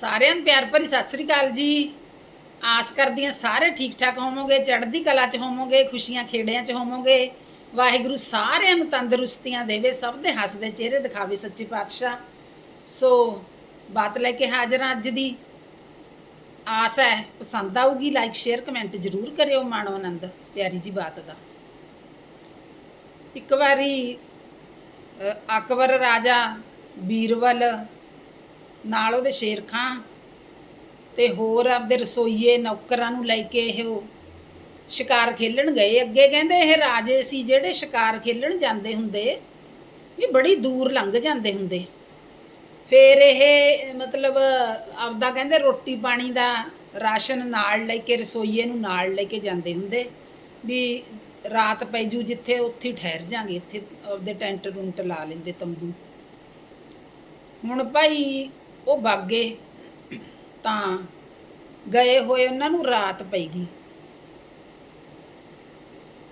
ਸਾਰਿਆਂ ਨੂੰ ਪਿਆਰ ਭਰੀ ਸਤਿ ਸ੍ਰੀ ਅਕਾਲ ਜੀ। ਆਸ ਕਰਦੀ ਹਾਂ ਸਾਰੇ ਠੀਕ ਠਾਕ ਹੋਵੋਗੇ, ਚੜ੍ਹਦੀ ਕਲਾ 'ਚ ਹੋਵੋਗੇ, ਖੁਸ਼ੀਆਂ ਖੇੜਿਆਂ 'ਚ ਹੋਵੋਗੇ। ਵਾਹਿਗੁਰੂ ਸਾਰਿਆਂ ਨੂੰ ਤੰਦਰੁਸਤੀਆਂ ਦੇਵੇ, ਸਭ ਦੇ ਹੱਸਦੇ ਚਿਹਰੇ ਦਿਖਾਵੇ ਸੱਚੇ ਪਾਤਸ਼ਾਹ। ਸੋ ਬਾਤ ਲੈ ਕੇ ਹਾਜ਼ਰ ਹਾਂ ਅੱਜ ਦੀ। ਆਸ ਹੈ, ਪਸੰਦ ਆਊਗੀ ਲਾਈਕ ਸ਼ੇਅਰ ਕਮੈਂਟ ਜ਼ਰੂਰ ਕਰਿਓ ਮਾਣੋ ਆਨੰਦ, ਪਿਆਰੀ ਜੀ ਬਾਤ ਦਾ। ਇੱਕ ਵਾਰੀ ਅਕਬਰ ਰਾਜਾ ਬੀਰਬਲ ਨਾਲ ਉਹਦੇ ਸ਼ੇਰਖਾਂ ਤੇ ਹੋਰ ਆਪਦੇ ਰਸੋਈਏ ਨੌਕਰਾਂ ਨੂੰ ਲੈ ਕੇ ਇਹ ਉਹ ਸ਼ਿਕਾਰ ਖੇਲਣ ਗਏ। ਅੱਗੇ ਕਹਿੰਦੇ ਇਹ ਰਾਜੇ ਸੀ ਜਿਹੜੇ ਸ਼ਿਕਾਰ ਖੇਲਣ ਜਾਂਦੇ ਹੁੰਦੇ, ਵੀ ਬੜੀ ਦੂਰ ਲੰਘ ਜਾਂਦੇ ਹੁੰਦੇ। ਫਿਰ ਇਹ ਮਤਲਬ ਆਪਦਾ ਕਹਿੰਦੇ ਰੋਟੀ ਪਾਣੀ ਦਾ ਰਾਸ਼ਨ ਨਾਲ ਲੈ ਕੇ, ਰਸੋਈਏ ਨੂੰ ਨਾਲ ਲੈ ਕੇ ਜਾਂਦੇ ਹੁੰਦੇ, ਵੀ ਰਾਤ ਪੈ ਜੂ ਜਿੱਥੇ ਉੱਥੇ ਹੀ ਠਹਿਰ ਜਾਾਂਗੇ, ਇੱਥੇ ਆਪਦੇ ਟੈਂਟ ਟੁੰਟ ਲਾ ਲੈਂਦੇ ਤੰਬੂ। ਹੁਣ ਭਾਈ ਉਹ ਬਾਗੇ ਤਾਂ ਗਏ ਹੋਏ ਉਹਨਾਂ ਨੂੰ ਰਾਤ ਪਈ ਗਈ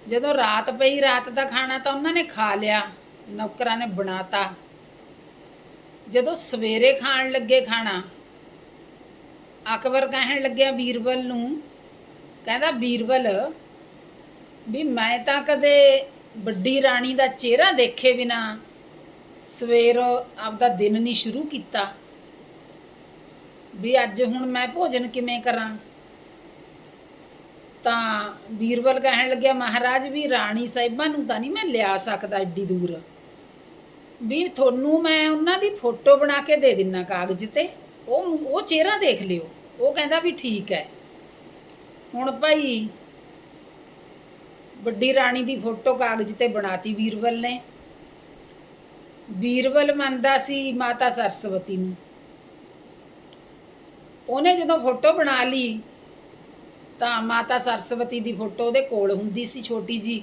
ਜਦੋਂ ਰਾਤ ਪਈ, ਰਾਤ ਦਾ ਖਾਣਾ ਤਾਂ ਉਹਨਾਂ ਨੇ ਖਾ ਲਿਆ, ਨੌਕਰਾਂ ਨੇ ਬਣਾਤਾ। ਜਦੋਂ ਸਵੇਰੇ ਖਾਣ ਲੱਗੇ ਖਾਣਾ, ਅਕਬਰ ਕਹਿਣ ਲੱਗਿਆ ਬੀਰਬਲ ਨੂੰ, ਕਹਿੰਦਾ, ਬੀਰਬਲ, ਵੀ ਮੈਂ ਤਾਂ ਕਦੇ ਵੱਡੀ ਰਾਣੀ ਦਾ ਚਿਹਰਾ ਦੇਖੇ ਬਿਨਾ ਸਵੇਰ ਆਪਦਾ ਦਿਨ ਨਹੀਂ ਸ਼ੁਰੂ ਕੀਤਾ। ਵੀ ਅੱਜ ਹੁਣ ਮੈਂ ਭੋਜਨ ਕਿਵੇਂ ਕਰਾਂ? ਤਾਂ ਬੀਰਬਲ ਕਹਿਣ ਲੱਗਿਆ, ਮਹਾਰਾਜ ਵੀ ਰਾਣੀ ਸਾਹਿਬਾਂ ਨੂੰ ਤਾਂ ਨਹੀਂ ਮੈਂ ਲਿਆ ਸਕਦਾ ਏਡੀ ਦੂਰ। ਵੀ ਤੁਹਾਨੂੰ ਮੈਂ ਉਹਨਾਂ ਦੀ ਫੋਟੋ ਬਣਾ ਕੇ ਦੇ ਦਿੰਨਾ ਕਾਗਜ਼ ਤੇ। ਉਹ ਉਹ ਚਿਹਰਾ ਦੇਖ ਲਿਓ। ਉਹ ਕਹਿੰਦਾ ਵੀ ਠੀਕ ਹੈ ਹੁਣ ਭਾਈ ਵੱਡੀ ਰਾਣੀ ਦੀ ਫੋਟੋ ਕਾਗਜ਼ ਤੇ ਬਣਾਤੀ ਬੀਰਬਲ ਨੇ। ਬੀਰਬਲ ਮੰਨਦਾ ਸੀ ਮਾਤਾ ਸਰਸਵਤੀ ਨੂੰ। ਉਹਨੇ ਜਦੋਂ ਫੋਟੋ ਬਣਾ ਲਈ, ਤਾਂ ਮਾਤਾ ਸਰਸਵਤੀ ਦੀ ਫੋਟੋ ਉਹਦੇ ਕੋਲ ਹੁੰਦੀ ਸੀ ਛੋਟੀ ਜੀ।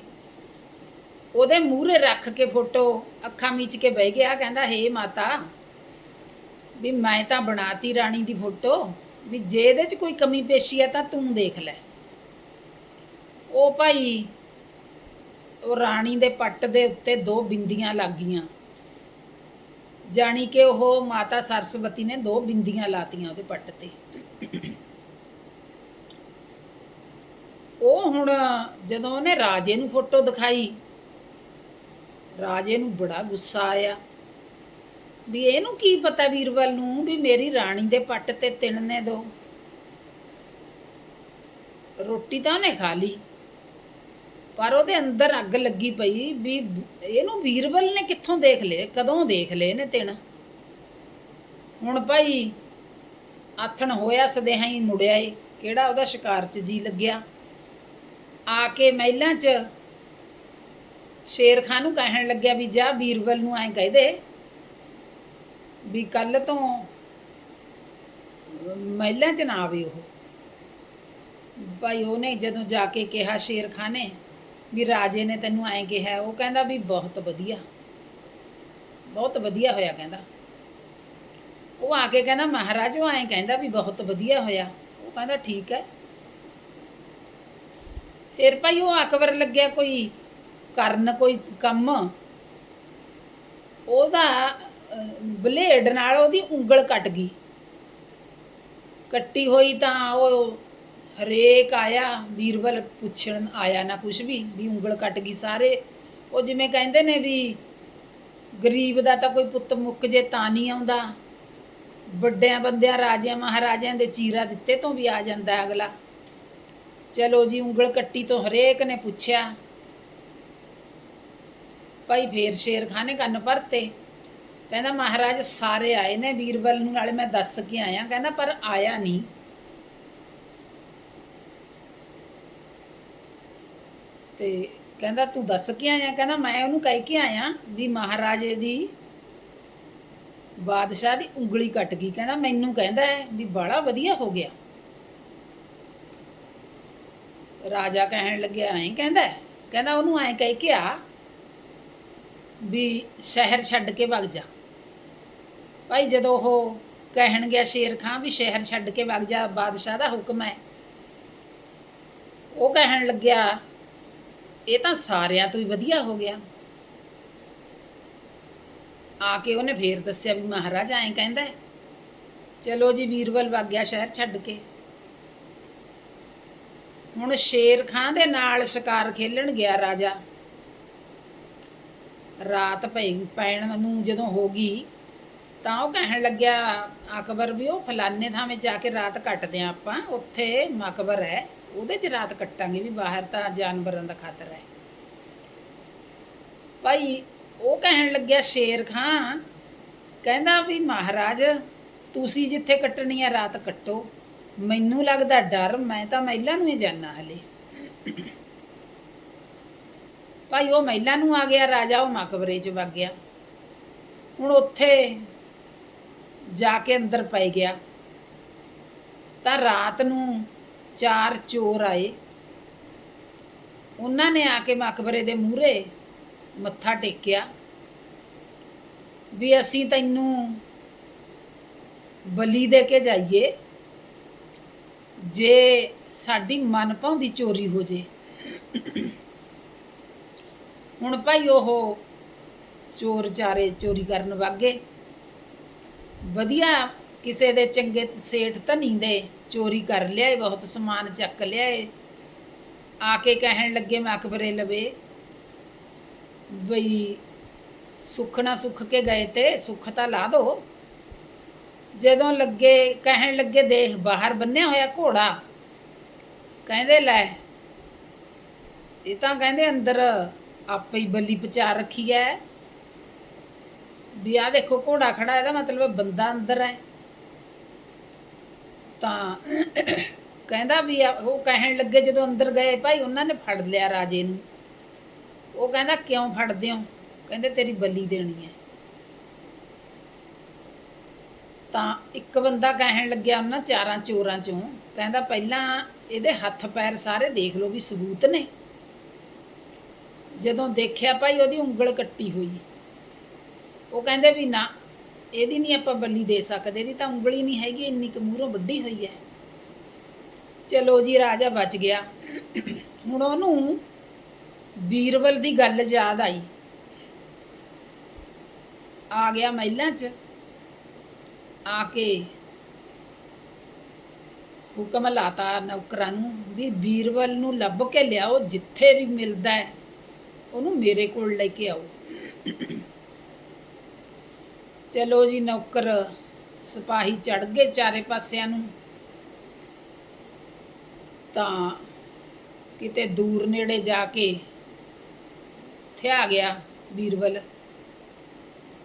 ਉਹਦੇ ਮੂਹਰੇ ਰੱਖ ਕੇ ਫੋਟੋ, ਅੱਖਾਂ ਮੀਚ ਕੇ ਬਹਿ ਗਿਆ, ਕਹਿੰਦਾ, ਹੇ ਮਾਤਾ, ਵੀ ਮੈਂ ਤਾਂ ਬਣਾਤੀ ਰਾਣੀ ਦੀ ਫੋਟੋ, ਵੀ ਜੇ ਇਹਦੇ 'ਚ ਕੋਈ ਕਮੀ ਪੇਸ਼ੀ ਹੈ ਤਾਂ ਤੂੰ ਦੇਖ ਲੈ। ਉਹ ਭਾਈ, ਉਹ ਰਾਣੀ ਦੇ ਪੱਟ ਦੇ ਉੱਤੇ ਦੋ ਬਿੰਦੀਆਂ ਲੱਗ ਗਈਆਂ। ਜਾਣੀ ਕਿ ਉਹ ਮਾਤਾ ਸਰਸਵਤੀ ਨੇ ਦੋ ਬਿੰਦੀਆਂ ਲਾਤੀਆਂ ਉਹਦੇ ਪੱਟ ਤੇ। ਉਹ ਹੁਣ ਜਦੋਂ ਉਹਨੇ ਰਾਜੇ ਨੂੰ ਫੋਟੋ ਦਿਖਾਈ, ਰਾਜੇ ਨੂੰ ਬੜਾ ਗੁੱਸਾ ਆਇਆ ਵੀ ਇਹਨੂੰ ਕੀ ਪਤਾ ਵੀਰਬਲ ਨੂੰ ਵੀ ਮੇਰੀ ਰਾਣੀ ਦੇ ਪੱਟ ਤੇ ਤਿਣਨੇ ਦੋ। ਰੋਟੀ ਤਾਂ ਉਹਨੇ ਖਾ ਲਈ। ਪਰ ਉਹਦੇ ਅੰਦਰ ਅੱਗ ਲੱਗੀ ਪਈ ਵੀ ਇਹਨੂੰ ਵੀਰਬਲ ਨੇ ਕਿੱਥੋਂ ਦੇਖ ਲਏ? ਕਦੋਂ ਦੇਖ ਲਏ ਨੇ ਤਿਣ? ਹੁਣ ਭਾਈ ਆਥਣ ਹੋਇਆ ਸਦੇਹਾ ਹੀ ਮੁੜਿਆ ਏ। ਕਿਹੜਾ ਉਹਦਾ ਸ਼ਿਕਾਰ 'ਚ ਜੀ ਲੱਗਿਆ? ਆ ਕੇ ਮਹਿਲਾਂ 'ਚ ਸ਼ੇਰ ਖਾਨ ਨੂੰ ਕਹਿਣ ਲੱਗਿਆ ਵੀ ਜਾ ਬੀਰਬਲ ਨੂੰ ਐਂ ਕਹਿ ਦੇ ਵੀ ਕੱਲ ਤੋਂ ਮਹਿਲਾਂ 'ਚ ਨਾ ਆਵੇ ਉਹ। ਭਾਈ ਉਹਨੇ ਜਦੋਂ ਜਾ ਕੇ ਕਿਹਾ ਸ਼ੇਰ ਖਾਨ ਨੇ ਵੀ ਰਾਜੇ ਨੇ ਤੈਨੂੰ ਐਂ ਕਿਹਾ, ਉਹ ਕਹਿੰਦਾ ਵੀ ਬਹੁਤ ਵਧੀਆ। ਬਹੁਤ ਵਧੀਆ ਹੋਇਆ ਕਹਿੰਦਾ। ਉਹ ਆ ਕੇ ਕਹਿੰਦਾ, ਮਹਾਰਾਜ ਉਹ ਐਂ ਕਹਿੰਦਾ ਵੀ ਬਹੁਤ ਵਧੀਆ ਹੋਇਆ। ਉਹ ਕਹਿੰਦਾ ਠੀਕ ਹੈ। ਫਿਰ ਭਾਈ ਉਹ ਅਕਬਰ ਲੱਗਿਆ ਕੋਈ ਕਰਨ ਕੋਈ ਕੰਮ। ਉਹਦਾ ਬਲੇਡ ਨਾਲ ਉਹਦੀ ਉਂਗਲ ਕੱਟ ਗਈ। ਕੱਟੀ ਹੋਈ ਤਾਂ ਉਹ ਹਰੇਕ ਆਇਆ ਵੀਰਬਲ ਪੁੱਛਣ ਆਇਆ ਨਾ ਕੁਝ ਵੀ ਵੀ ਉਂਗਲ ਕੱਟ ਗਈ ਸਾਰੇ। ਉਹ ਜਿਵੇਂ ਕਹਿੰਦੇ ਨੇ ਵੀ ਗਰੀਬ ਦਾ ਤਾਂ ਕੋਈ ਪੁੱਤ ਮੁੱਕ ਜੇ ਤਾਂ ਨਹੀਂ ਆਉਂਦਾ। ਵੱਡਿਆਂ ਬੰਦਿਆਂ, ਰਾਜਿਆਂ, ਮਹਾਰਾਜਿਆਂ ਦੇ ਚੀਰਾ ਦਿੱਤੇ ਤੋਂ ਵੀ ਆ ਜਾਂਦਾ ਅਗਲਾ। ਚਲੋ ਜੀ, ਉਂਗਲ ਕੱਟੀ ਤੋਂ ਹਰੇਕ ਨੇ ਪੁੱਛਿਆ। ਭਾਈ ਫੇਰ ਸ਼ੇਰ ਖਾਨ ਕੰਨ ਭਰਤੇ। ਕਹਿੰਦਾ, ਮਹਾਰਾਜ, ਸਾਰੇ ਆਏ ਨੇ ਵੀਰਬਲ ਨੂੰ, ਨਾਲੇ ਮੈਂ ਦੱਸ ਕੇ ਆਇਆ। ਕਹਿੰਦਾ, ਪਰ ਆਇਆ ਨਹੀਂ। ਤੇ ਕਹਿੰਦਾ, ਤੂੰ ਦੱਸ ਕੇ ਆਇਆ? ਕਹਿੰਦਾ, ਮੈਂ ਉਹਨੂੰ ਕਹਿ ਕੇ ਆਇਆ ਵੀ ਮਹਾਰਾਜੇ ਦੀ ਬਾਦਸ਼ਾਹ ਦੀ ਉਂਗਲੀ ਕੱਟ ਗਈ। ਕਹਿੰਦਾ, ਮੈਨੂੰ ਕਹਿੰਦਾ ਹੈ ਵੀ ਬੜਾ ਵਧੀਆ ਹੋ ਗਿਆ। ਰਾਜਾ ਕਹਿਣ ਲੱਗਿਆ, ਐਂ ਕਹਿੰਦਾ ਕਹਿੰਦਾ, ਉਹਨੂੰ ਐਂ ਕਹਿ ਕੇ ਆ ਵੀ ਸ਼ਹਿਰ ਛੱਡ ਕੇ ਵਗ ਜਾ। ਭਾਈ, ਜਦੋਂ ਉਹ ਕਹਿਣ ਗਿਆ ਸ਼ੇਰ ਖਾਂ ਵੀ ਸ਼ਹਿਰ ਛੱਡ ਕੇ ਵਗ ਜਾ, ਬਾਦਸ਼ਾਹ ਦਾ ਹੁਕਮ ਹੈ, ਉਹ ਕਹਿਣ ਲੱਗਿਆ ਇਹ ਤਾਂ ਸਾਰਿਆਂ ਤੋਂ ਹੀ ਵਧੀਆ ਹੋ ਗਿਆ। ਆ ਕੇ ਉਹਨੇ ਫੇਰ ਦੱਸਿਆ ਵੀ ਮਹਾਰਾਜ ਐਂ ਕਹਿੰਦਾ ਚਲੋ ਜੀ ਵੀਰਵਲ ਵਾਗਿਆ ਸ਼ਹਿਰ ਛੱਡ ਕੇ। ਹੁਣ ਸ਼ੇਰ ਖਾਂ ਦੇ ਨਾਲ ਸ਼ਿਕਾਰ ਖੇਲਣ ਗਿਆ ਰਾਜਾ। ਰਾਤ ਪਈ ਪੈਣ ਨੂੰ ਜਦੋਂ ਹੋ ਗਈ, ਤਾਂ ਉਹ ਕਹਿਣ ਲੱਗਿਆ, ਅਕਬਰ ਵੀ ਉਹ ਫਲਾਨੇ ਥਾਵੇਂ ਜਾ ਕੇ ਰਾਤ ਕੱਟਦੇ ਆ ਆਪਾਂ, ਉੱਥੇ ਮਕਬਰ ਹੈ। ਉਹਦੇ 'ਚ ਰਾਤ ਕੱਟਾਂਗੇ ਵੀ ਬਾਹਰ ਤਾਂ ਜਾਨਵਰਾਂ ਦਾ ਖਤਰਾ ਹੈ। ਭਾਈ, ਉਹ ਕਹਿਣ ਲੱਗਿਆ ਸ਼ੇਰ ਖਾਂ ਕਹਿੰਦਾ ਵੀ ਮਹਾਰਾਜ, ਤੁਸੀਂ ਜਿੱਥੇ ਕੱਟਣੀ ਆ ਰਾਤ ਕੱਟੋ। ਮੈਨੂੰ ਲੱਗਦਾ ਡਰ, ਮੈਂ ਤਾਂ ਮਹਿਲਾ ਨੂੰ ਹੀ ਜਾਣਾ ਹਲੇ। ਭਾਈ, ਉਹ ਮਹਿਲਾ ਨੂੰ ਆ ਗਿਆ, ਰਾਜਾ ਉਹ ਮਕਬਰੇ 'ਚ ਵਗ ਗਿਆ। ਹੁਣ ਉੱਥੇ ਜਾ ਕੇ ਅੰਦਰ ਪੈ ਗਿਆ। ਤਾਂ ਰਾਤ ਨੂੰ ਚਾਰ ਚੋਰ ਆਏ। ਉਹਨਾਂ ਨੇ ਆ ਕੇ ਮਕਬਰੇ ਦੇ ਮੂਹਰੇ ਮੱਥਾ ਟੇਕਿਆ ਵੀ ਅਸੀਂ ਤੈਨੂੰ ਬਲੀ ਦੇ ਕੇ ਜਾਈਏ ਜੇ ਸਾਡੀ ਮਨ ਭਾਉਂਦੀ ਚੋਰੀ ਹੋ ਜੇ। ਹੁਣ ਭਾਈ ਉਹ ਚੋਰ ਚਾਰੇ ਚੋਰੀ ਕਰਨ ਵਾਗੇ ਵਧੀਆ ਕਿਸੇ ਦੇ ਚੰਗੇ ਸੇਠ ਧਨੀ ਦੇ, ਚੋਰੀ ਕਰ ਲਿਆਏ, ਬਹੁਤ ਸਮਾਨ ਚੱਕ ਲਿਆਏ। ਆ ਕੇ ਕਹਿਣ ਲੱਗੇ ਮੈਂ ਅਕਬਰੇ ਲਵੇ, ਬਈ ਸੁੱਖ ਨਾ ਸੁੱਖ ਕੇ ਗਏ ਤੇ ਸੁੱਖ ਤਾਂ ਲਾ ਦੋ। ਜਦੋਂ ਲੱਗੇ, ਕਹਿਣ ਲੱਗੇ ਦੇਖ ਬਾਹਰ ਬੰਨਿਆ ਹੋਇਆ ਘੋੜਾ। ਕਹਿੰਦੇ ਲੈ, ਇਹ ਤਾਂ ਕਹਿੰਦੇ ਅੰਦਰ ਆਪੇ ਹੀ ਬੱਲੀ ਪਚਾ ਰੱਖੀ ਹੈ ਵੀ ਆ ਦੇਖੋ ਘੋੜਾ ਖੜਾ, ਇਹਦਾ ਮਤਲਬ ਬੰਦਾ ਅੰਦਰ ਹੈ ਤਾਂ ਕਹਿੰਦਾ ਵੀ ਆ- ਉਹ ਕਹਿਣ ਲੱਗੇ ਜਦੋਂ ਅੰਦਰ ਗਏ, ਭਾਈ ਉਹਨਾਂ ਨੇ ਫੜ ਲਿਆ ਰਾਜੇ ਨੂੰ। ਉਹ ਕਹਿੰਦਾ, ਕਿਉਂ ਫੜਦੇ ਹੋ? ਕਹਿੰਦੇ, ਤੇਰੀ ਬਲੀ ਦੇਣੀ ਹੈ। ਤਾਂ ਇੱਕ ਬੰਦਾ ਕਹਿਣ ਲੱਗਿਆ ਉਹਨਾਂ ਚਾਰਾਂ ਚੋਰਾਂ ਚੋਂ, ਕਹਿੰਦਾ, ਪਹਿਲਾਂ ਇਹਦੇ ਹੱਥ ਪੈਰ ਸਾਰੇ ਦੇਖ ਲਓ ਵੀ ਸਬੂਤ ਨੇ। ਜਦੋਂ ਦੇਖਿਆ, ਭਾਈ ਉਹਦੀ ਉਂਗਲ ਕੱਟੀ ਹੋਈ। ਉਹ ਕਹਿੰਦੇ ਵੀ ਨਾ ਇਹਦੀ ਨਹੀਂ ਆਪਾਂ ਬੱਲੀ ਦੇ ਸਕਦੇ, ਇਹਦੀ ਤਾਂ ਉਂਗਲੀ ਨਹੀਂ ਹੈਗੀ, ਇੰਨੀ ਕੁ ਮੂਹਰੋਂ ਵੱਡੀ ਹੋਈ ਹੈ। ਚਲੋ ਜੀ, ਰਾਜਾ ਬਚ ਗਿਆ। ਹੁਣ ਉਹਨੂੰ ਬੀਰਬਲ ਦੀ ਗੱਲ ਯਾਦ ਆਈ। ਆ ਗਿਆ ਮਹਿਲਾਂ 'ਚ। ਆ ਕੇ ਹੁਕਮ ਲਾਤਾ ਨੌਕਰਾਂ ਨੂੰ ਵੀ ਬੀਰਬਲ ਨੂੰ ਲੱਭ ਕੇ ਲਿਆਓ, ਜਿੱਥੇ ਵੀ ਮਿਲਦਾ ਹੈ, ਉਹਨੂੰ ਮੇਰੇ ਕੋਲ ਲੈ ਕੇ ਆਓ। ਚਲੋ ਜੀ ਨੌਕਰ, ਸਿਪਾਹੀ ਚੜ ਗਏ ਚਾਰੇ ਪਾਸਿਆਂ ਨੂੰ। ਤਾਂ ਕਿਤੇ ਦੂਰ ਨੇੜੇ ਜਾ ਕੇ ਥਿਆ ਗਿਆ ਬੀਰਬਲ।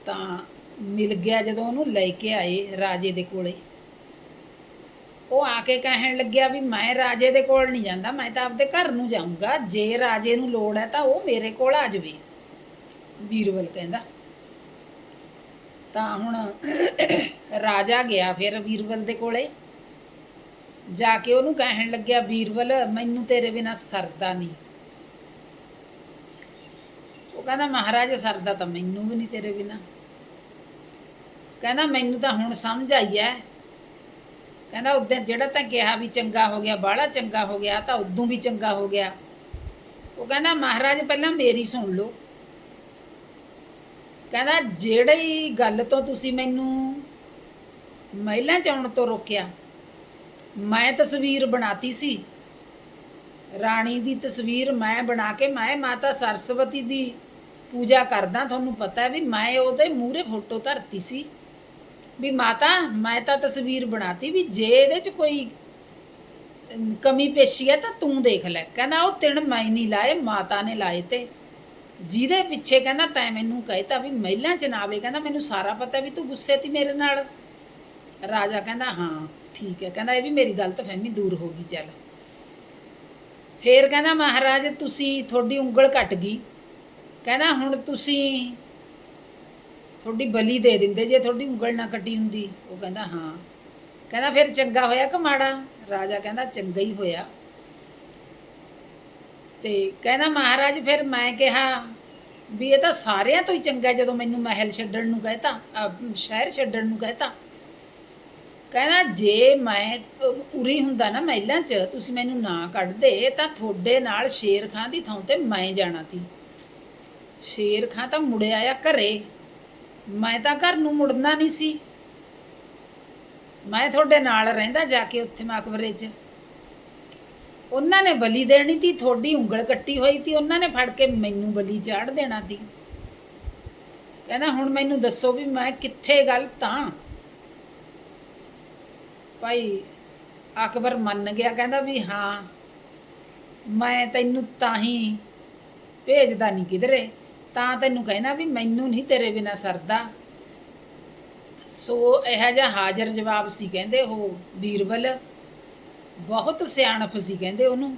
ਤਾਂ ਮਿਲ ਗਿਆ ਜਦੋਂ ਉਹਨੂੰ ਲੈ ਕੇ ਆਏ ਰਾਜੇ ਦੇ ਕੋਲੇ। ਉਹ ਆ ਕੇ ਕਹਿਣ ਲੱਗਿਆ ਵੀ ਮੈਂ ਰਾਜੇ ਦੇ ਕੋਲ ਨਹੀਂ ਜਾਂਦਾ, ਮੈਂ ਤਾਂ ਆਪਦੇ ਘਰ ਨੂੰ ਜਾਊਂਗਾ। ਜੇ ਰਾਜੇ ਨੂੰ ਲੋੜ ਹੈ ਤਾਂ ਉਹ ਮੇਰੇ ਕੋਲ ਆ ਜਾਵੇ। ਬੀਰਬਲ ਕਹਿੰਦਾ ਤਾਂ ਹੁਣ ਰਾਜਾ ਗਿਆ ਫਿਰ ਬੀਰਬਲ ਦੇ ਕੋਲੇ। ਜਾ ਕੇ ਉਹਨੂੰ ਕਹਿਣ ਲੱਗਿਆ, ਬੀਰਬਲ, ਮੈਨੂੰ ਤੇਰੇ ਬਿਨਾ ਸਰਦਾ ਨਹੀਂ। ਉਹ ਕਹਿੰਦਾ, ਮਹਾਰਾਜ, ਸਰਦਾ ਤਾਂ ਮੈਨੂੰ ਵੀ ਨਹੀਂ ਤੇਰੇ ਬਿਨਾ। ਕਹਿੰਦਾ, ਮੈਨੂੰ ਤਾਂ ਹੁਣ ਸਮਝ ਆਈ ਐ। ਕਹਿੰਦਾ ਉਦੋਂ ਜਿਹੜਾ ਤਾਂ ਕਿਹਾ ਵੀ ਚੰਗਾ ਹੋ ਗਿਆ, ਬਾਹਲਾ ਚੰਗਾ ਹੋ ਗਿਆ, ਤਾਂ ਉਦੋਂ ਵੀ ਚੰਗਾ ਹੋ ਗਿਆ। ਉਹ ਕਹਿੰਦਾ, ਮਹਾਰਾਜ, ਪਹਿਲਾਂ ਮੇਰੀ ਸੁਣ ਲਓ। ਕਹਿੰਦਾ ਜਿਹੜੀ ਗੱਲ ਤੋਂ ਤੁਸੀਂ ਮੈਨੂੰ ਮਹਿਲਾਂ ਚ ਆਉਣ ਤੋਂ ਰੋਕਿਆ, ਮੈਂ ਤਸਵੀਰ ਬਣਾਤੀ ਸੀ। ਰਾਣੀ ਦੀ ਤਸਵੀਰ ਮੈਂ ਬਣਾ ਕੇ ਮੈਂ ਮਾਤਾ ਸਰਸਵਤੀ ਦੀ ਪੂਜਾ ਕਰਦਾ, ਤੁਹਾਨੂੰ ਪਤਾ ਵੀ ਮੈਂ ਉਹਦੇ ਮੂਹਰੇ ਫੋਟੋ ਧਰਤੀ ਸੀ। ਵੀ ਮਾਤਾ, ਮੈਂ ਤਾਂ ਤਸਵੀਰ ਬਣਾਤੀ ਵੀ ਜੇ ਇਹਦੇ ਚ ਕੋਈ ਕਮੀ ਪੇਸ਼ੀ ਹੈ ਤਾਂ ਤੂੰ ਦੇਖ ਲੈ। ਕਹਿੰਦਾ ਉਹ ਤਿਣ ਮੈਂ ਨਹੀਂ ਲਾਏ, ਮਾਤਾ ਨੇ ਲਾਏ ਤੇ। ਜਿਹਦੇ ਪਿੱਛੇ ਕਹਿੰਦਾ ਤੈਂ ਮੈਨੂੰ ਕਹਿਤਾ ਵੀ ਮਹਿਲਾਂ ਚ ਨਾ ਆਵੇ, ਕਹਿੰਦਾ ਮੈਨੂੰ ਸਾਰਾ ਪਤਾ ਵੀ ਤੂੰ ਗੁੱਸੇ ਤੀ ਮੇਰੇ ਨਾਲ। ਰਾਜਾ ਕਹਿੰਦਾ, ਹਾਂ, ਠੀਕ ਹੈ। ਕਹਿੰਦਾ, ਇਹ ਵੀ ਮੇਰੀ ਗਲਤ ਫਹਿਮੀ ਦੂਰ ਹੋ ਗਈ, ਚੱਲ। ਫੇਰ ਕਹਿੰਦਾ, ਮਹਾਰਾਜ, ਤੁਸੀਂ ਤੁਹਾਡੀ ਉਂਗਲ ਕੱਟ ਗਈ। ਕਹਿੰਦਾ, ਹੁਣ ਤੁਸੀਂ ਤੁਹਾਡੀ ਬਲੀ ਦੇ ਦਿੰਦੇ, ਜੇ ਤੁਹਾਡੀ ਉਂਗਲ ਨਾ ਕੱਟੀ ਹੁੰਦੀ। ਉਹ ਕਹਿੰਦਾ, ਹਾਂ। ਕਹਿੰਦਾ, ਫਿਰ ਚੰਗਾ ਹੋਇਆ ਕਿ ਮਾੜਾ ਰਾਜਾ ਕਹਿੰਦਾ, ਚੰਗਾ ਹੀ ਹੋਇਆ। ਤੇ ਕਹਿੰਦਾ ਮਹਾਰਾਜ, ਫਿਰ ਮੈਂ ਕਿਹਾ ਵੀ ਇਹ ਤਾਂ ਸਾਰਿਆਂ ਤੋਂ ਹੀ ਚੰਗਾ ਜਦੋਂ ਮੈਨੂੰ ਮਹਿਲ ਛੱਡਣ ਨੂੰ ਕਹਤਾ ਸ਼ਹਿਰ ਛੱਡਣ ਨੂੰ ਕਹਤਾ। ਕਹਿੰਦਾ ਜੇ ਮੈਂ ਉਰੀ ਹੁੰਦਾ ਨਾ ਮਹਿਲਾਂ 'ਚ, ਤੁਸੀਂ ਮੈਨੂੰ ਨਾ ਕੱਢਦੇ ਤਾਂ ਤੁਹਾਡੇ ਨਾਲ ਸ਼ੇਰ ਖਾਂ ਦੀ ਥਾਂ ਤੇ ਮੈਂ ਜਾਣਾ ਸੀ। ਸ਼ੇਰ ਖਾਂ ਤਾਂ ਮੁੜਿਆ ਆ ਘਰੇ। ਮੈਂ ਤਾਂ ਘਰ ਨੂੰ ਮੁੜਨਾ ਨਹੀਂ ਸੀ। ਮੈਂ ਤੁਹਾਡੇ ਨਾਲ ਰਹਿੰਦਾ ਜਾ ਕੇ ਉੱਥੇ ਮਕਬਰੇ 'ਚ। ਉਹਨਾਂ ਨੇ ਬਲੀ ਦੇਣੀ ਤੀ, ਤੁਹਾਡੀ ਉਂਗਲ ਕੱਟੀ ਹੋਈ ਤੀ, ਉਹਨਾਂ ਨੇ ਫੜ ਕੇ ਮੈਨੂੰ ਬਲੀ ਚਾੜ ਦੇਣਾ ਤੀ। ਕਹਿੰਦਾ, ਹੁਣ ਮੈਨੂੰ ਦੱਸੋ ਵੀ ਮੈਂ ਕਿੱਥੇ ਗੱਲ ਤਾਂ? ਭਾਈ, ਅਕਬਰ ਮੰਨ ਗਿਆ, ਕਹਿੰਦਾ ਵੀ ਹਾਂ, ਮੈਂ ਤੈਨੂੰ ਤਾਂ ਹੀ ਭੇਜਦਾ ਨਹੀਂ ਕਿਧਰੇ। ਤਾਂ ਤੈਨੂੰ ਕਹਿਣਾ ਵੀ ਮੈਨੂੰ ਨਹੀਂ ਤੇਰੇ ਬਿਨਾ ਸਰਦਾ। ਸੋ ਇਹ ਜਿਹਾ ਹਾਜ਼ਰ ਜਵਾਬ ਸੀ, ਕਹਿੰਦੇ, ਉਹ ਬੀਰਬਲ ਬਹੁਤ ਸਿਆਣਪ ਸੀ ਕਹਿੰਦੇ ਉਹਨੂੰ।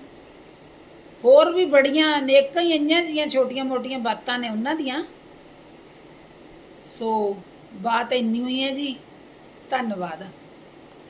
ਹੋਰ ਵੀ ਬੜੀਆਂ ਅਨੇਕਾਂ ਹੀ ਇੰਨੀਆਂ ਜੀਆਂ ਛੋਟੀਆਂ ਮੋਟੀਆਂ ਬਾਤਾਂ ਨੇ ਉਹਨਾਂ ਦੀਆਂ। ਸੋ ਬਾਤ ਇੰਨੀ ਹੋਈ ਹੈ ਜੀ। ਧੰਨਵਾਦ।